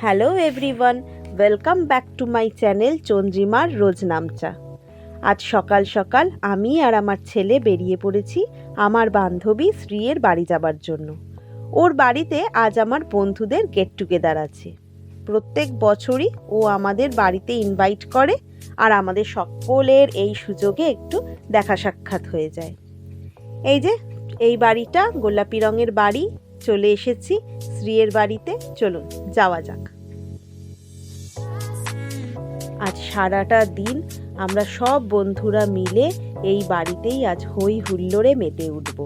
Hello everyone welcome back to my channel চন্দ্রিমার রোজ নামচা আজ সকাল সকাল আমি আর আমার ছেলে বেরিয়ে পড়েছি আমার বান্ধবী শ্রীয়ের বাড়ি যাবার জন্য। ওর বাড়িতে আজ আমার বন্ধুদের গেট টুগেদার আছে। প্রত্যেক বছরই ও আমাদের বাড়িতে ইনভাইট করে আর আমাদের সকলের এই সুযোগে একটু দেখা সাক্ষাৎ হয়ে যায়। এই যে, এই বাড়িটা গোলাপি রঙের বাড়ি চলে এসেছি শ্রীয়ের বাড়িতে। চলুন, যাওয়া যাক। আজ সারাটা দিন আমরা সব বন্ধুরা মিলে এই বাড়িতেই আজ হই হুল্লোড়ে মেতে উঠব।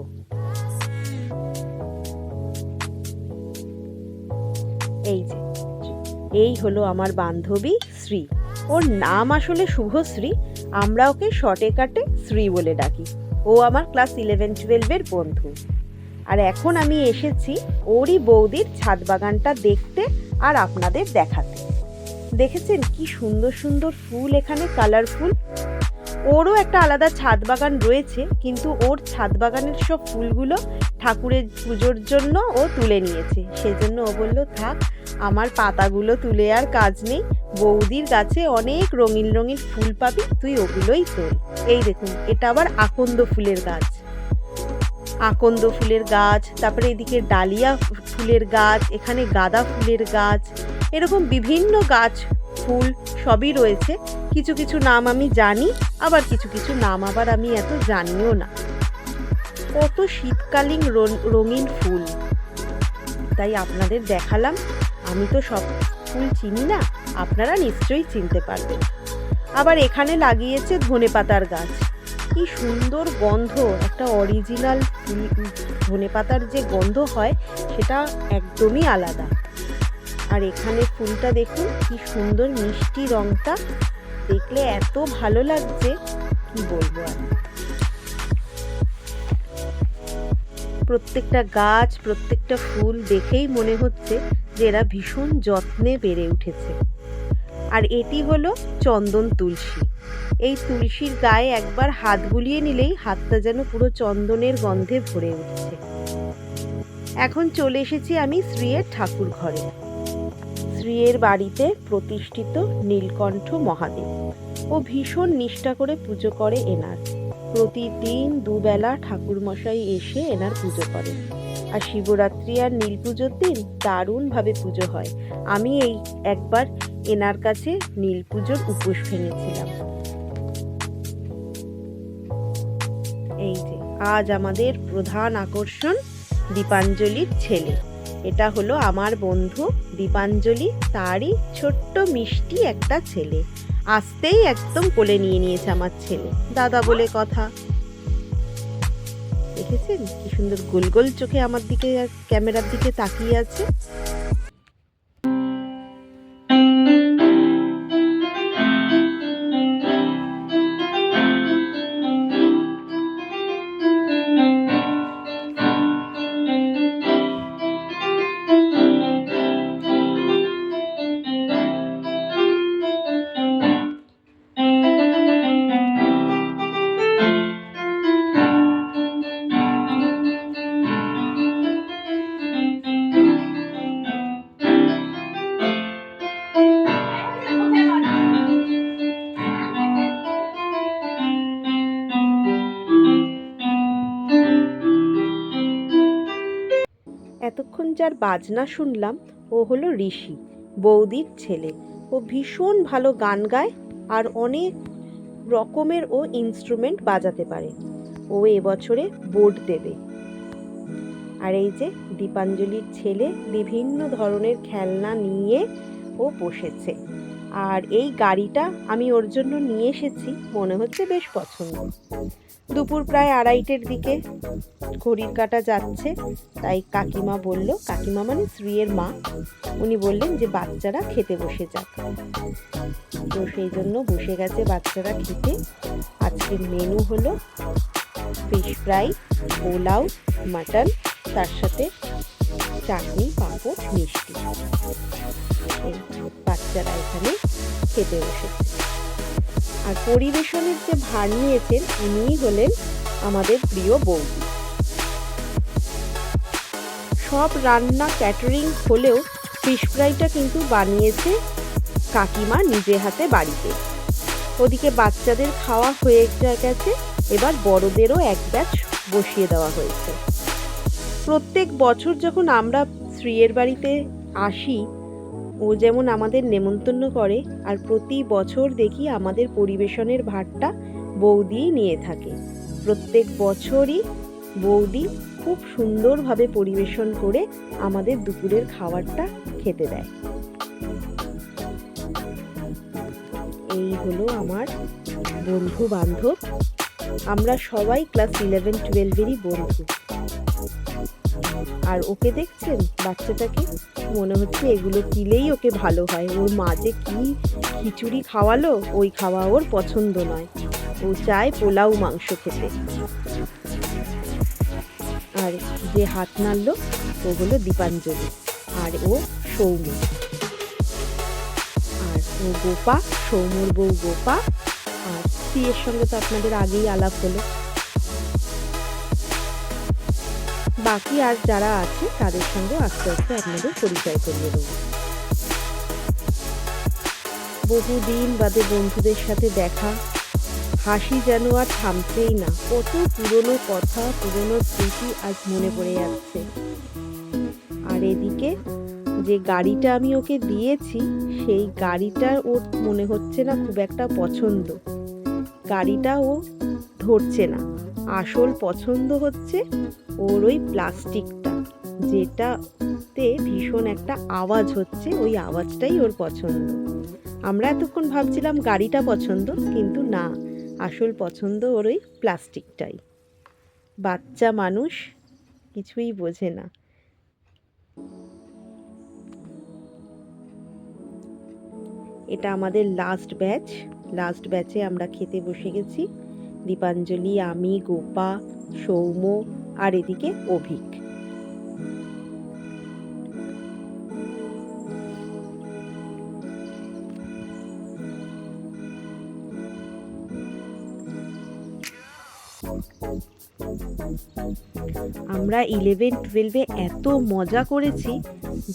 এই যে, এই হলো আমার বান্ধবী শ্রী। ওর নাম আসলে শুভশ্রী, আমরা ওকে শর্টে কাটে শ্রী বলে ডাকি। ও আমার ক্লাস ইলেভেন টুয়েলভের বন্ধু। আর এখন আমি এসেছি ওরই বৌদির ছাদ বাগানটা দেখতে আর আপনাদের দেখাতে। দেখেছেন কি সুন্দর সুন্দর ফুল এখানে, কালারফুল? ওরও একটা আলাদা ছাদ বাগান রয়েছে, কিন্তু ওর ছাদ বাগানের সব ফুলগুলো ঠাকুরের পুজোর জন্য ও তুলে নিয়েছে। সেজন্য ও বলল, থাক, আমার পাতাগুলো তুলে আর কাজ নেই। বৌদির গাছে অনেক রঙিন রঙিন ফুল পাবি, তুই ওগুলোই তোল। এই দেখুন, এটা আবার আকন্দ ফুলের গাছ। আকন্দ ফুলের গাছ, তারপরে এদিকে ডালিয়া ফুলের গাছ, এখানে গাঁদা ফুলের গাছ, এরকম বিভিন্ন গাছ ফুল সবই রয়েছে। কিছু কিছু নাম আমি জানি, আবার কিছু কিছু নাম আবার আমি এত জানিও না। কত শীতকালীন রঙিন ফুল। তাই আপনাদের দেখালাম, আমি তো সব ফুল চিনি না, আপনারা নিশ্চয়ই চিনতে পারবেন। আবার এখানে লাগিয়েছে ধনে পাতার গাছ। কি সুন্দর গন্ধ, একটা অরিজিনাল ধনে পাতার যে গন্ধ হয়, সেটা একদমই আলাদা। আর এখানে ফুলটা দেখুন, কি সুন্দর মিষ্টি রংটা, দেখলে এত ভালো লাগছে, কি বলব আর। প্রত্যেকটা গাছ, প্রত্যেকটা ফুল দেখেই মনে হচ্ছে যে এরা ভীষণ যত্নে বেড়ে উঠেছে। আর এটি হলো চন্দন তুলসী। এই তুলসীর গায়ে একবার হাত বুলিয়ে নিলেই হাতটা যেন পুরো চন্দনের গন্ধে ভরে উঠছে। এখন চলে এসেছি আমি শ্রীয়ের ঠাকুর ঘরে। শ্রীয়ের বাড়িতে প্রতিষ্ঠিত নীলকণ্ঠ মহাদেব। ও ভীষণ নিষ্ঠা করে পুজো করে এনার। প্রতিদিন দুবেলা ঠাকুরমশাই এসে এনার পুজো করেন। আর শিবরাত্রি আর নীল পুজোর দিন দারুণভাবে পুজো হয়। আমি এই একবার এনার কাছে নীল পুজোর উপোস ভেঙেছিলাম। আজ আমাদের প্রধান আকর্ষণ দীপাঞ্জলির ছেলে। এটা হলো আমার বন্ধু দীপাঞ্জলি, তারই ছোট্ট মিষ্টি একটা ছেলে। আসতেই একদম কোলে নিয়ে নিয়েছে আমার ছেলে। দাদা বলে কথা। দেখেছেন? কি সুন্দর গোল গোল চোখে আমার দিকে ক্যামেরার দিকে তাকিয়ে আছে। এতক্ষণ যার বাজনা শুনলাম, ও হলো ঋষি, বৌদির ছেলে। ও ভীষণ ভালো গান গায় আর অনেক রকমের ও ইনস্ট্রুমেন্ট বাজাতে পারে। ও এবছরে বোর্ড দেবে। আর এই যে দীপাঞ্জলির ছেলে বিভিন্ন ধরনের খেলনা নিয়ে ও বসেছে। আর এই গাড়িটা আমি ওর জন্য নিয়ে এসেছি, মনে হচ্ছে বেশ পছন্দ। দুপুর প্রায় আড়াইটের দিকে ঘড়ির কাটা যাচ্ছে। তাই কাকিমা বলল, কাকিমা মানে শ্রীয়ের মা। উনি বললেন যে, বাচ্চারা খেতে বসে যাক। তো সেই জন্য বসে গেছে বাচ্চারা খেতে। আজকের মেনু হলো ফিশ ফ্রাই, পোলাও, মাটন, তার সাথে চাটনি, পাঁপড়, মিষ্টি। বাচ্চারা এখানে খেতে বসেছে। আর পরিবেশনের যে ভার নিয়েছেন, উনিই হলেন আমাদের প্রিয় বৌদি সব রান্না ক্যাটারিং হলেও ফিশ ফ্রাইটা কিন্তু বানিয়েছে কাকিমা নিজে হাতে বাড়িতে। ওদিকে বাচ্চাদের খাওয়া হয়ে গেছে, এবার বড়দেরও এক ব্যাচ বসিয়ে দেওয়া হয়েছে। প্রত্যেক বছর যখন আমরা স্ত্রীয়ের বাড়িতে আসি ও যেমন আমাদের নেমন্তন্ন করে, আর প্রতি বছর দেখি আমাদের পরিবেশনের ভারটা বৌদিই নিয়ে থাকে। প্রত্যেক বছরই বৌদি খুব সুন্দরভাবে পরিবেশন করে আমাদের দুপুরের খাবারটা খেতে দেয়। এই হলো আমার বন্ধু বান্ধব আমরা সবাই ক্লাস ইলেভেন টুয়েলভেরই বন্ধু। আর ওকে দেখছেন? বাচ্চাটাকে? মনে হচ্ছে এগুলো দিলেই ওকে ভালো হয়। ওর মা যে কি খিচুড়ি খাওয়ালো, ওই খাওয়া ওর পছন্দ নয়। ও চায় পোলাও মাংস খেতে। আর যে হাত নাড়লো, ও হলো দীপাঞ্জলি। আর ও সৌম্য আর ও গোপা সৌম্যর বউ গোপা। আর স্ত্রীর সঙ্গে তো আপনাদের আগেই আলাপ হলো। বাকি আর যারা আছে, তাদের সঙ্গে আস্তে আস্তে আপনাদের পরিচয় করিয়ে দেবো। বহুদিন বাদে বন্ধুদের সাথে দেখা। হাসি যেন আর থামছেই না। কত পুরনো কথা, পুরনো স্মৃতি আজ মনে পড়ে যাচ্ছে। আর এদিকে যে গাড়িটা আমি ওকে দিয়েছি, সেই গাড়িটা ওর মনে হচ্ছে না খুব একটা পছন্দ। গাড়িটা ও ধরছে না। আসল পছন্দ হচ্ছে ওর ওই প্লাস্টিকটা, যেটাতে ভীষণ একটা আওয়াজ হচ্ছে, ওই আওয়াজটাই ওর পছন্দ। আমরা এতক্ষণ ভাবছিলাম গাড়িটা পছন্দ, কিন্তু না, আসল পছন্দ ওর ওই প্লাস্টিকটাই। বাচ্চা মানুষ কিছুই বোঝে না। এটা আমাদের লাস্ট ব্যাচ লাস্ট ব্যাচে আমরা খেতে বসে গেছি। দীপাঞ্জলি, আমি, গোপা, সৌম্য আর এদিকে অভিক। আমরা ইলেভেন টুয়েলভে এত মজা করেছি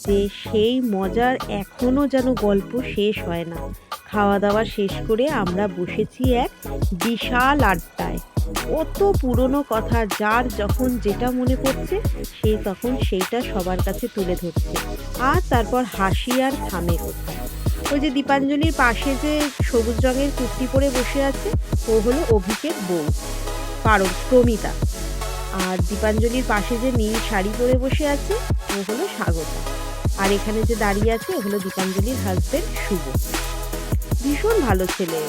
যে সেই মজার এখনও যেন গল্প শেষ হয় না। খাওয়া দাওয়া শেষ করে আমরা বসেছি এক বিশাল আড্ডায়। কত পুরনো কথা, যার যখন যেটা মনে পড়ছে, সে তখন সেইটা সবার কাছে তুলে ধরছে। আর তারপর হাসি আর থামে ওই যে দীপাঞ্জলির পাশে যে সবুজ রঙের কুর্তি পরে বসে আছে, ও হলো অভিকের বউ পারম প্রমিতা। আর দীপাঞ্জলির পাশে যে নীল শাড়ি পরে বসে আছে, ও হলো স্বাগতা। আর এখানে যে দাঁড়িয়ে আছে, ও হলো দীপাঞ্জলির হাজবেন্ড শুভ। ভীষণ ভালো ছেলে।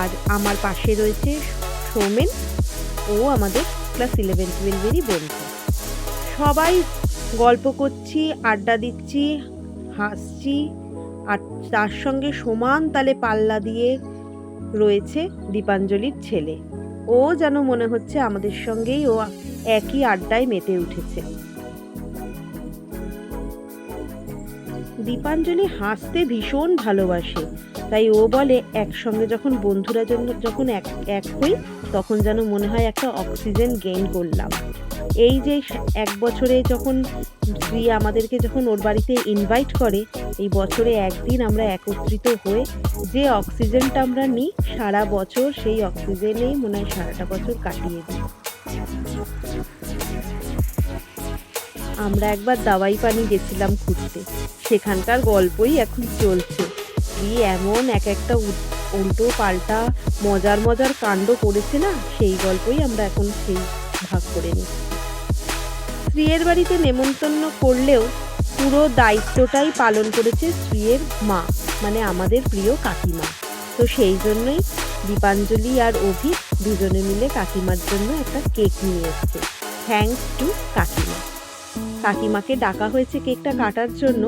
আর আমার পাশে রয়েছে সৌমেন। ও আমাদের ক্লাস ইলেভেন টুয়েলভেরই বন্ধু সবাই গল্প করছি, আড্ডা দিচ্ছি, হাসছি, আর তার সঙ্গে সমান তালে পাল্লা দিয়ে রয়েছে দীপাঞ্জলির ছেলে। ও যেন মনে হচ্ছে আমাদের সঙ্গেই ও একই আড্ডায় মেতে উঠেছে। দীপাঞ্জলি হাসতে ভীষণ ভালোবাসে। তাই ও বলে, একসঙ্গে যখন বন্ধুরা যখন এক এক হই, তখন যেন মনে হয় একটা অক্সিজেন গেইন করলাম। এই যে এক বছরে যখন শ্রী আমাদেরকে যখন ওর বাড়িতে ইনভাইট করে, এই বছরে একদিন আমরা একত্রিত হয়ে যে অক্সিজেনটা আমরা নিই, সারা বছর সেই অক্সিজেনেই মনে হয় সারাটা বছর কাটিয়ে দিই। আমরা একবার দাওয়াই পানি গেছিলাম ঘুরতে। সেখানকার গল্পই এখন চলছে। কি এমন এক একটা উল্টো পাল্টা মজার মজার কাণ্ড করেছে না? সেই গল্পই আমরা এখন সেই ভাগ করে নিই স্ত্রীয়ের বাড়িতে নেমন্তন্ন করলেও পুরো দায়িত্বটাই পালন করেছে স্ত্রীয়ের মা মানে আমাদের প্রিয় কাকিমা। তো সেই জন্যই দীপাঞ্জলি আর অভি দুজনে মিলে কাকিমার জন্য একটা কেক নিয়ে এসছে। থ্যাঙ্কস টু কাকিমা। কাকিমাকে ডাকা হয়েছে কেকটা কাটার জন্য।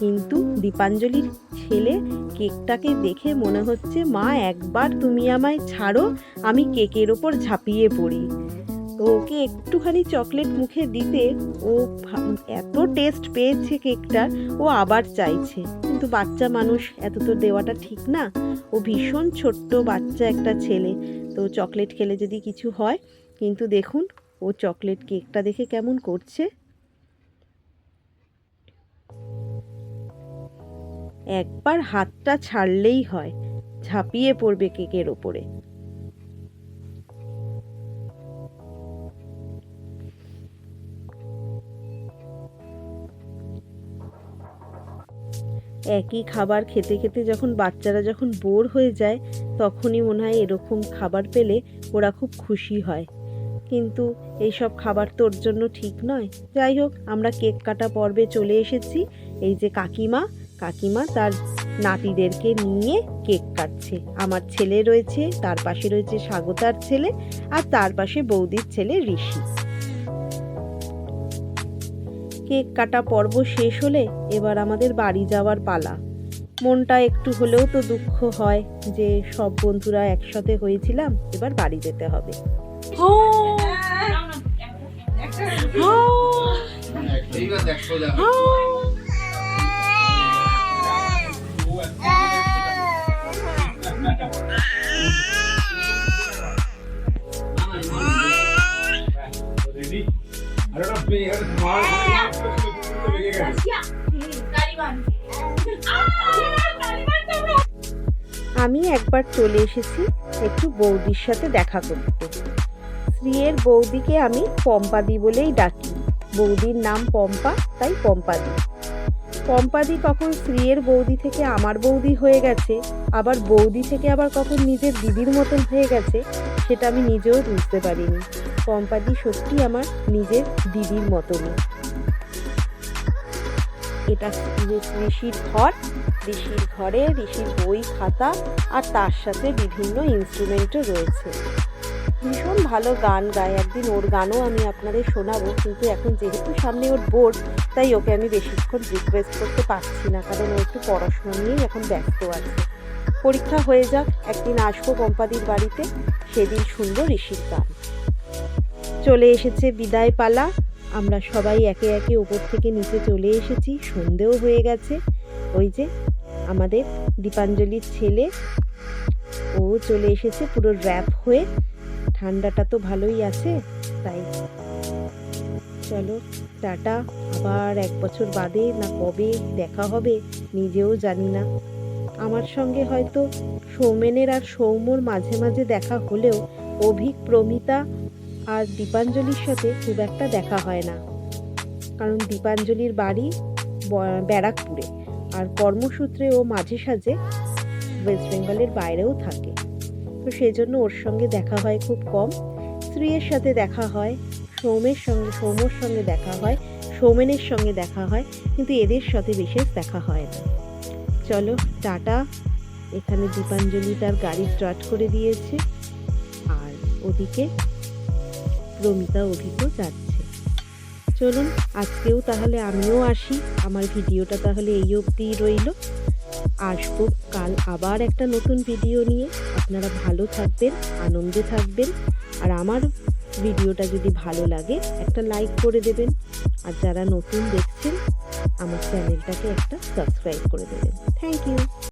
কিন্তু দীপাঞ্জলির ছেলে, কেকটাকে দেখে মনে হচ্ছে, মা, একবার তুমি আমায় ছাড়ো, আমি কেকের ওপর ঝাঁপিয়ে পড়ি। তো ওকে একটুখানি চকলেট মুখে দিতে, ও এত টেস্ট পেয়েছে কেকটার ও আবার চাইছে। কিন্তু বাচ্চা মানুষ, এত তো দেওয়াটা ঠিক না। ও ভীষণ ছোট্ট বাচ্চা একটা ছেলে। তো চকলেট খেলে যদি কিছু হয়, কিন্তু দেখুন, ও চকলেট কেকটা দেখে কেমন করছে। একবার হাতটা ছাড়লেই হয়, ঝাঁপিয়ে পড়বে কেকের ওপরে। একই খাবার খেতে খেতে যখন বাচ্চারা যখন বোর হয়ে যায়, তখনই মনে হয় এরকম খাবার পেলে ওরা খুব খুশি হয়। কিন্তু এইসব খাবার তোর জন্য ঠিক নয়। যাই হোক, আমরা কেক কাটা পর্বে চলে এসেছি। এই যে কাকিমা কাকিমা তার নাতিদেরকে নিয়ে কেক কাটছে। আমার ছেলে রয়েছে তার পাশে রয়েছে স্বাগতার ছেলে আর তার পাশে বৌদির ছেলে ঋষি। কেক কাটা পর্ব শেষ হলে এবার আমাদের বাড়ি যাওয়ার পালা। মনটা একটু হলেও তো দুঃখ হয় যে সব বন্ধুরা একসাথে হয়েছিলাম এবার বাড়ি যেতে হবে। এইবার দেখ একবার চলে এসেছি, একটু বৌদির সাথে দেখা করতে। স্ত্রীয়ের বৌদিকে আমি পম্পাদি বলেই ডাকি। বৌদির নাম পম্পা, তাই পম্পাদি। পম্পাদি কখন স্ত্রীয়ের বৌদি থেকে আমার বৌদি হয়ে গেছে, আবার বৌদি থেকে আবার কখন নিজের দিদির মতন হয়ে গেছে, সেটা আমি নিজেও বুঝতে পারিনি। পম্পাদি সত্যি আমার নিজের দিদির মতনই। এটা ঋষির ঘর ঋষির ঘরে, ঋষির বই, খাতা আর তার সাথে বিভিন্ন ইনস্ট্রুমেন্টও রয়েছে। ভীষণ ভালো গান গায়। একদিন ওর গানও আমি আপনাদের শোনাবো, কিন্তু এখন যেহেতু সামনে ওর বোর্ড তাই ওকে আমি বেশিক্ষণ রিকোয়েস্ট করতে পারছি না, কারণ ও একটু পড়াশোনা নিয়েই এখন ব্যস্ত আছে। পরীক্ষা হয়ে যাক, একদিন আসব পম্পাদির বাড়িতে, সেদিন শুনব ঋষির গান। চলে এসেছে বিদায় পালা আমরা সবাই একে একে ওপর থেকে নিচে চলে এসেছি, সন্ধেও হয়ে গেছে। ওই যে আমাদের দীপাঞ্জলির ছেলে, ও চলে এসেছে পুরো র্যাপ হয়ে। ঠান্ডাটা তো ভালোই আছে, তাই। চলো, টাটা। আবার এক বছর বাদে না কবে দেখা হবে, নিজেও জানি না। আমার সঙ্গে হয়তো সৌমেনের আর সৌম্যর মাঝে মাঝে দেখা হলেও অভিক, প্রমিতা আর দীপাঞ্জলির সাথে খুব একটা দেখা হয় না। কারণ দীপাঞ্জলির বাড়ি ব্যারাকপুরে। আর কর্মসূত্রে ও মাঝে সাঝে ওয়েস্ট বেঙ্গলের বাইরেও থাকে। তো সেই জন্য ওর সঙ্গে দেখা হয় খুব কম। স্ত্রীর সাথে দেখা হয়, সৌমের সঙ্গে সৌম্যর সঙ্গে দেখা হয়, সৌমেনের সঙ্গে দেখা হয়, কিন্তু এদের সাথে বিশেষ দেখা হয় না। চলো, টাটা। এখানে দীপাঞ্জলি তার গাড়ি স্টার্ট করে দিয়েছে। আর ওদিকে রমিতা অভিজ্ঞ যাচ্ছে। চলুন, আজকেও তাহলে আমিও আসি। আমার ভিডিওটা তাহলে এই অবধিই রইল। আসব কাল আবার একটা নতুন ভিডিও নিয়ে। আপনারা ভালো থাকবেন, আনন্দে থাকবেন। আর আমার ভিডিওটা যদি ভালো লাগে, একটা লাইক করে দেবেন। আর যারা নতুন দেখছেন, আমার চ্যানেলটাকে একটা সাবস্ক্রাইব করে দেবেন। Thank you.